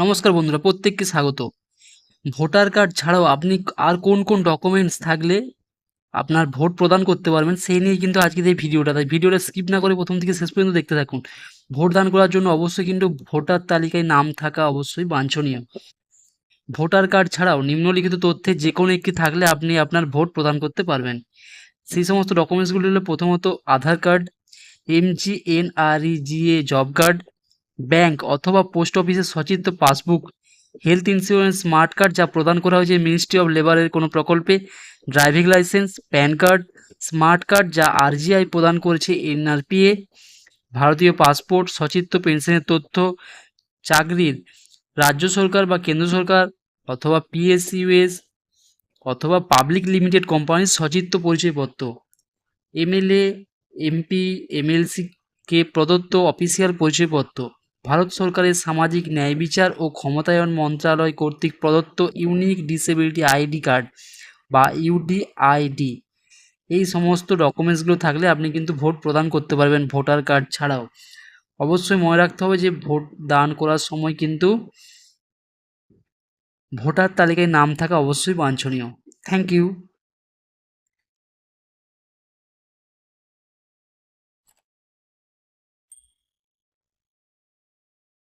নমস্কার বন্ধুরা, প্রত্যেককে স্বাগত। ভোটার কার্ড ছাড়াও আপনি আর কোন কোন ডকুমেন্টস থাকলে আপনার ভোট প্রদান করতে পারবেন, সেই নিয়ে কিন্তু আজকের এই ভিডিওটা। তাই ভিডিওটা স্কিপ না করে প্রথম থেকে শেষ পর্যন্ত দেখতে থাকুন। ভোট দান করার জন্য অবশ্যই কিন্তু ভোটার তালিকায় নাম থাকা অবশ্যই বাঞ্ছনীয়। ভোটার কার্ড ছাড়াও নিম্নলিখিত তথ্যে যে কোনো একটি থাকলে আপনি আপনার ভোট প্রদান করতে পারবেন। সেই সমস্ত ডকুমেন্টসগুলি হলো প্রথমত Aadhaar card MG NREGA job card bank অথবা পোস্ট অফিসের সচিত passbook, health insurance, smart card যা প্রদান করা হয়েছে মিনিস্ট্রি অফ লেবারের কোনো প্রকল্পে, driving licence, PAN card, smart card যা আরজিআই প্রদান করেছে এনআরপিএ, ভারতীয় পাসপোর্ট, সচিত্র, পেনশনের তথ্য, চাকরির রাজ্য সরকার বা কেন্দ্র সরকার অথবা পিএসইউএস অথবা পাবলিক লিমিটেড কোম্পানির সচিত্র পরিচয়পত্র। এমএলএ, এমপি, এমএলসি কে প্রদত্ত অফিসিয়াল পরিচয়পত্র। ভারত সরকারের সামাজিক ন্যায় বিচার ও ক্ষমতায়ন মন্ত্রণালয় কর্তৃক প্রদত্ত ইউনিক ডিসেবিলিটি আইডি কার্ড বা ইউডিআইডি। এই সমস্ত ডকুমেন্টসগুলো থাকলে আপনি কিন্তু ভোট প্রদান করতে পারবেন ভোটার কার্ড ছাড়াও। অবশ্যই মনে রাখতে হবে যে ভোট দান করার সময় কিন্তু ভোটার তালিকায় নাম থাকা অবশ্যই বাঞ্ছনীয়। Thank you.